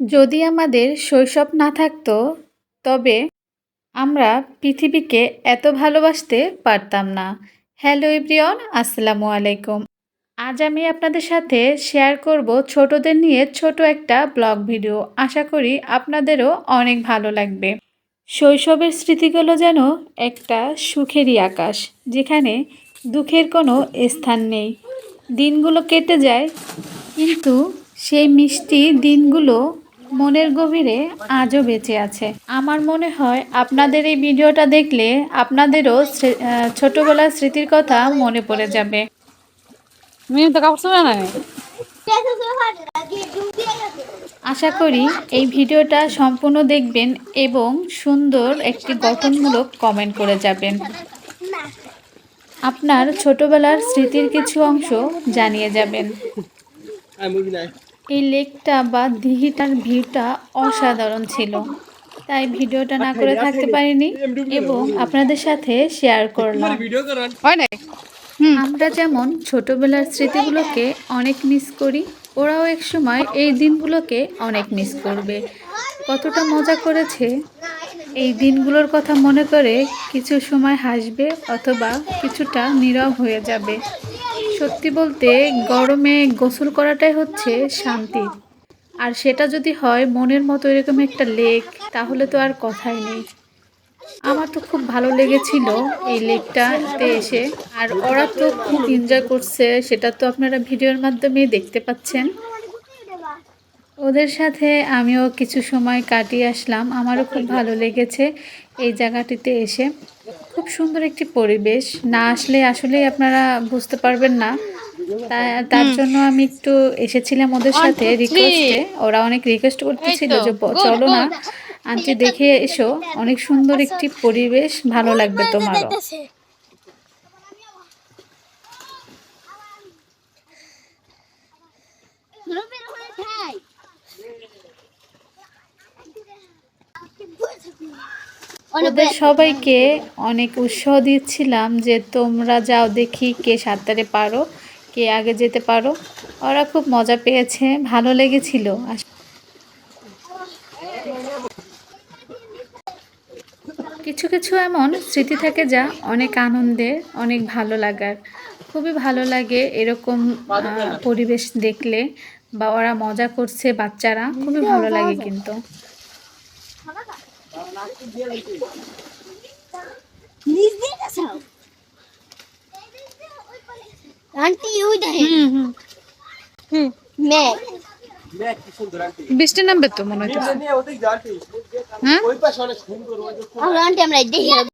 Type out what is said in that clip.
যদি আমাদের শৈশব না থাকতো, তবে আমরা পৃথিবীকে এত ভালোবাসতে পারতাম না। হ্যালো এভরিওয়ান, আসসালামু আলাইকুম। আজ আমি আপনাদের সাথে শেয়ার করব ছোটদের নিয়ে ছোট একটা ব্লগ ভিডিও। আশা করি আপনাদেরও অনেক ভালো লাগবে। শৈশবের স্মৃতিগুলো যেন একটা সুখেরই আকাশ, যেখানে দুঃখের কোনো স্থান নেই। দিনগুলো কেটে যায়, কিন্তু সেই মিষ্টি দিনগুলো মনের গভীরে আজও বেঁচে আছে। আমার মনে হয় আপনাদের এই ভিডিওটা দেখলে আপনাদেরও ছোটবেলার স্মৃতির কথা মনে পড়ে যাবে। আশা করি এই ভিডিওটা সম্পূর্ণ দেখবেন এবং সুন্দর একটি গঠনমূলক কমেন্ট করে যাবেন। আপনার ছোটবেলার স্মৃতির কিছু অংশ জানিয়ে যাবেন। এই লেকটা বা দিঘিটার ভিউটা অসাধারণ ছিল। তাই ভিডিওটা না করে থাকতে পারিনি এবং আপনাদের সাথে শেয়ার করলাম। আমরা যেমন ছোটবেলার স্মৃতিগুলোকে অনেক মিস করি ওরাও এক সময় এই দিনগুলোকে অনেক মিস করবে। কতটা মজা করেছে এই দিনগুলোর কথা মনে করে কিছু সময় হাসবে অথবা কিছুটা নীরব হয়ে যাবে। সত্যি বলতে গরমে গোসল করাটাই হচ্ছে শান্তি। আর সেটা যদি হয় মনের মতো এরকম একটা লেক, তাহলে তো আর কথাই নেই। আমার তো খুব ভালো লেগেছিল এই লেকটাতে এসে। আর ওরা তো খুব এনজয় করছে, সেটা তো আপনারা ভিডিওর মাধ্যমে দেখতে পাচ্ছেন। ওদের সাথে আমিও কিছু সময় কাটিয়ে আসলাম। আমারও খুব ভালো লেগেছে এই জায়গাটিতে এসে। খুব সুন্দর একটি পরিবেশ। না আসলে আসলেই আপনারা বুঝতে পারবেন না। তার জন্য আমি একটু এসেছিলাম ওদের সাথে রিকোয়েস্টে ওরা অনেক রিকোয়েস্ট করতেছিল যে চলো না। আন্টি দেখে এসো। অনেক সুন্দর একটি পরিবেশ। ভালো লাগবে তোমারও। ওদের সবাইকে অনেক উৎসাহ দিচ্ছিলাম যে তোমরা যাও দেখি কে সাঁতারে পারো, কে আগে যেতে পারো। ওরা খুব মজা পেয়েছে, ভালো লেগেছিল। কিছু কিছু এমন স্মৃতি থাকে যা অনেক আনন্দের অনেক ভালো লাগার। খুবই ভালো লাগে এরকম পরিবেশ দেখলে বা ওরা মজা করছে বাচ্চারা। খুবই ভালো লাগে কিন্তু। আন্টি ওই দেখেন হুম হুম হুম মেঘ বৃষ্টি নামবে তো মনে হচ্ছে হ্যাঁ আমরা আন্টি আমরা দেখে